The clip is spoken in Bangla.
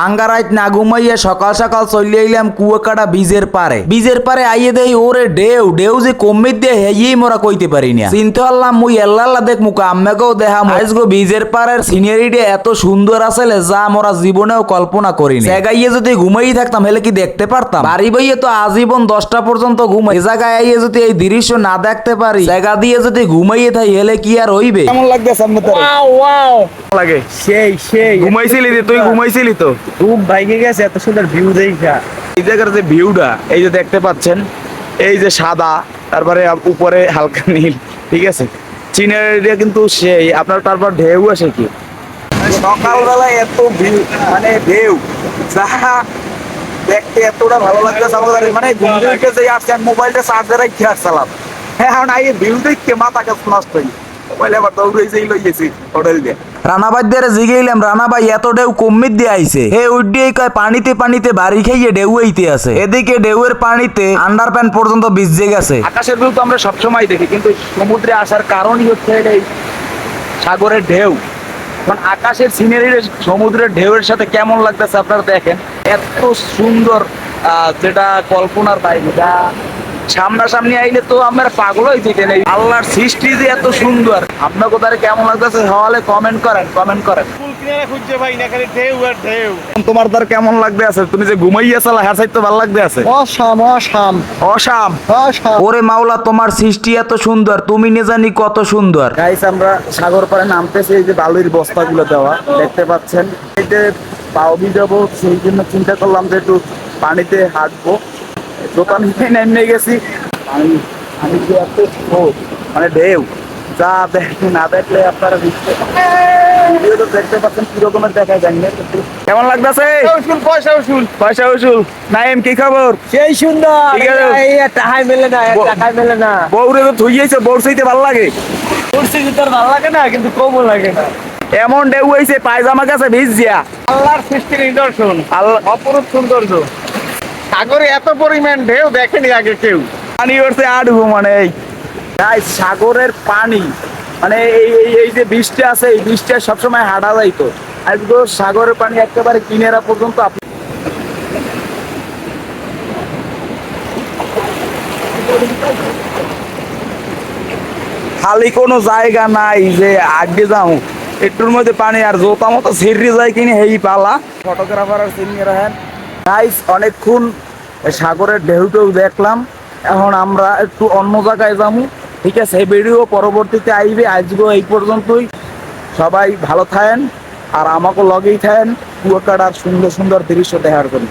হাঙ্গারাইত না ঘুমাইয়া সকাল সকাল চলে আইলাম কুয়াকাটা বীজের পারে বীজের পারে আইয়ে দেই ওরে ডেউ ডেউ যে কমিত দিয়ে হেয়েই মোরা কইতে পারি না। চিনতে পারলাম মুই এল্লাল্লা দেখ মুখ আম্মাকেও দেখা আইস গো বীজের পারের সিনিয়রিটি এত সুন্দর আসলে যা মোরা জীবনেও কল্পনা করি না। জায়গায় যদি ঘুমাই থাকতাম হেলে কি দেখতে পারতাম? বাড়ি বইয়ে তো আজীবন দশটা পর্যন্ত ঘুমাই। জায়গায় আইয়ে যদি এই দৃশ্য না দেখতে পারি জায়গা দিয়ে যদি ঘুমাইয়ে থাই হেলে কি আর হইবে? কেমন ওয়াও লাগে। সেই সেই। ঘুমাইছিলি তুই ঘুমাইছিলি তো? খুব ভাইগে গেছে এত সুন্দর ভিউ দেখা এই জায়গার যে ভিউটা এই যে দেখতে পাচ্ছেন এই যে সাদা তারপরে উপরে হালকা নীল ঠিক আছে? চীনের এটা কিন্তু সেই আপনার তারপর ঢেউ আসে কি? সকালবেলা এত ভিউ মানে ঢেউ। যা দেখতে এতটা ভালো লাগতেছে আমাদের মানে ঘুম থেকে যে আসছেন মোবাইলটা চার্জে রাখি আসছিলাম। হ্যাঁ এখন আই ভিউ দেখতে মাথা কাছে নষ্ট হই মোবাইল আবার দৌড়াইছেই লইয়েছি হোটেল দিয়ে। রানাবাইদের জিগাইলাম, রানাবাই এত ঢেউ কমিত দিয়ে আইছে। হে উড্ডিয়ে কয় পানিতে পানিতে বাড়ি খাইয়ে ঢেউ আইতে আছে। এদিকে ঢেউয়ের পানিতে আন্ডার প্যান্ট পর্যন্ত ভিজে গেছে। আকাশের ভিউ তো আমরা সবসময় দেখি, কিন্তু সমুদ্রে আসার কারণই হচ্ছে এই সাগরের ঢেউ। এখন আকাশের সিনারি সমুদ্রের ঢেউয়ের সাথে কেমন লাগতেছে আপনারা দেখেন। এত সুন্দর যেটা কল্পনার বাইরে, যা সামনাসামনি আইলে তো আমরা পাগল হয়ে যেতেন এই আল্লাহর সৃষ্টি যে এত সুন্দর। আপনার কোথায় কেমন লাগতেছে? হলে কমেন্ট করেন কমেন্ট করেন। ফুল কিনারে খুঁজছে ভাই না খালি ঢেউ আর ঢেউ। তোমার তার কেমন লাগতে আছে? তুমি যে ঘুমাইয়াছিল হ্যাঁ সাইড তো ভালো লাগতে আছে। Awesome awesome. অসাম? অসাম। ওরে মাওলা তোমার সৃষ্টি এত সুন্দর তুমি নে জানি কত সুন্দর। গাইস আমরা সাগর পাড়ে নামতেছি এই যে বালুর বস্তাগুলো দেওয়া দেখতে পাচ্ছেন। এই যে পাওবি যাব সেই জন্য চিন্তা করলাম যে একটু পানিতে হাঁটবো। দোকান নেমে গেছি। পানি পানি যে এত মানে ঢেউ যা দেখে না দেখলে আপনারা বুঝতে ভিডিও তো দেখতে পাচ্ছেন কি রকমের দেখা যায় না কিন্তু কেমন লাগতেছে উসুল পয়সা উসুল। পয়সা উসুল। নাইম কি খবর? সেই সুন্দর। ঠিক এই টাকায় মেলে না এই ব- টাকায় মেলে না। বউরে তো থুইয়েছে বউর ভালো লাগে। কুর্সি তোর ভালো লাগে না কিন্তু কমও লাগে না। এমন ঢেউ হয়েছে পায়জামা কাছে ভিজ দিয়া আল্লাহর সৃষ্টির নিদর্শন। আল্লাহ অপরূপ সৌন্দর্য। সাগরে এত পরিমাণ ঢেউ দেখেনি আগে কেউ। পানি উঠছে আডুবো মানে এই। তাই সাগরের পানি মানে এই এই এই যে বৃষ্টি আছে এই বৃষ্টি সবসময় হাঁটা যাইতো আজকে সাগরের পানি একেবারে কিনেরা পর্যন্ত আপনি খালি কোনো জায়গা নাই যে আগে যাও। একটুর মধ্যে পানি আর জোতা মতো ছিড়ে যায় কিনে হেই পালা। ফটোগ্রাফার আর সিনিয়র হ্যান গাইস অনেকক্ষণ সাগরের ঢেউ টেউ দেখলাম। এখন আমরা একটু অন্য জায়গায় যাব। ঠিক আছে, এই ভিডিও পরবর্তীতে আইবে। আজকে এই পর্যন্তই। সবাই ভালো থাকেন, আর আমাকে লগেই থাকেন। কুয়াকাটার সুন্দর সুন্দর দৃশ্য দেখার জন্য।